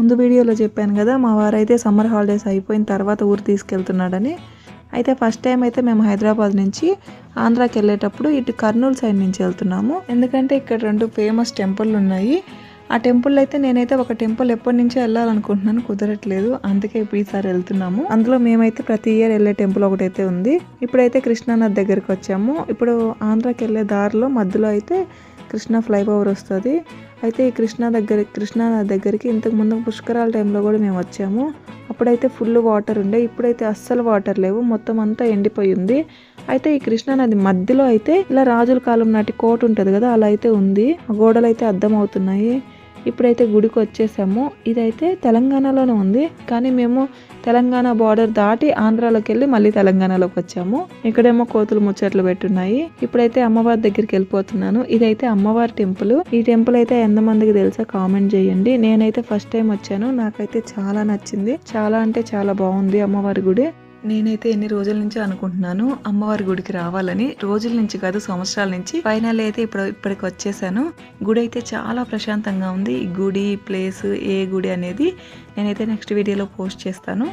ముందు వీడియోలో చెప్పాను కదా మా వారైతే సమ్మర్ హాలిడేస్ అయిపోయిన తర్వాత ఊరు తీసుకెళ్తున్నాడని. అయితే ఫస్ట్ టైం అయితే మేము హైదరాబాద్ నుంచి ఆంధ్రాకి వెళ్ళేటప్పుడు ఇటు కర్నూలు సైడ్ నుంచి వెళ్తున్నాము. ఎందుకంటే ఇక్కడ రెండు ఫేమస్ టెంపుల్ ఉన్నాయి. ఆ టెంపుల్ అయితే నేనైతే ఒక టెంపుల్ ఎప్పటి నుంచో వెళ్ళాలనుకుంటున్నాను కుదరట్లేదు. అందుకే ఇప్పుడు ఈసారి వెళ్తున్నాము. అందులో మేమైతే ప్రతి ఇయర్ వెళ్ళే టెంపుల్ ఒకటైతే ఉంది. ఇప్పుడైతే కృష్ణానది దగ్గరికి వచ్చాము. ఇప్పుడు ఆంధ్రాకి వెళ్ళే దారిలో మధ్యలో అయితే కృష్ణా ఫ్లైఓవర్ వస్తుంది. అయితే ఈ కృష్ణా దగ్గర కృష్ణా నది దగ్గరికి ఇంతకు ముందు పుష్కరాల టైంలో కూడా మేము వచ్చాము. అప్పుడైతే ఫుల్ వాటర్ ఉండే ఇప్పుడైతే అస్సలు వాటర్ లేవు. మొత్తం అంతా ఎండిపోయి ఉంది. అయితే ఈ కృష్ణా నది మధ్యలో అయితే ఇలా రాజుల కాలం నాటి కోట ఉంటుంది కదా అలా అయితే ఉంది. ఆ గోడలు అయితే అర్థమవుతున్నాయి ఇప్పుడైతే గుడికి వచ్చేసాము. ఇదైతే తెలంగాణలోనే ఉంది. కానీ మేము తెలంగాణ బార్డర్ దాటి ఆంధ్రాలోకి వెళ్ళి మళ్ళీ తెలంగాణలోకి వచ్చాము. ఇక్కడేమో కోతులు ముచ్చట్లు పెట్టున్నాయి. ఇప్పుడైతే అమ్మవారి దగ్గరికి వెళ్ళిపోతున్నాను. ఇదైతే అమ్మవారి టెంపుల్. ఈ టెంపుల్ అయితే ఎంతమందికి తెలుసా కామెంట్ చేయండి. నేనైతే ఫస్ట్ టైం వచ్చాను. నాకైతే చాలా నచ్చింది. చాలా అంటే చాలా బాగుంది అమ్మవారి గుడి. నేనైతే ఎన్ని రోజుల నుంచి అనుకుంటున్నాను అమ్మవారి గుడికి రావాలని. రోజుల నుంచి కాదు సంవత్సరాల నుంచి. ఫైనల్ అయితే ఇప్పుడు ఇప్పటికి వచ్చేసాను. గుడి అయితే చాలా ప్రశాంతంగా ఉంది. ఈ గుడి ప్లేస్ ఏ గుడి అనేది నేనైతే నెక్స్ట్ వీడియోలో పోస్ట్ చేస్తాను.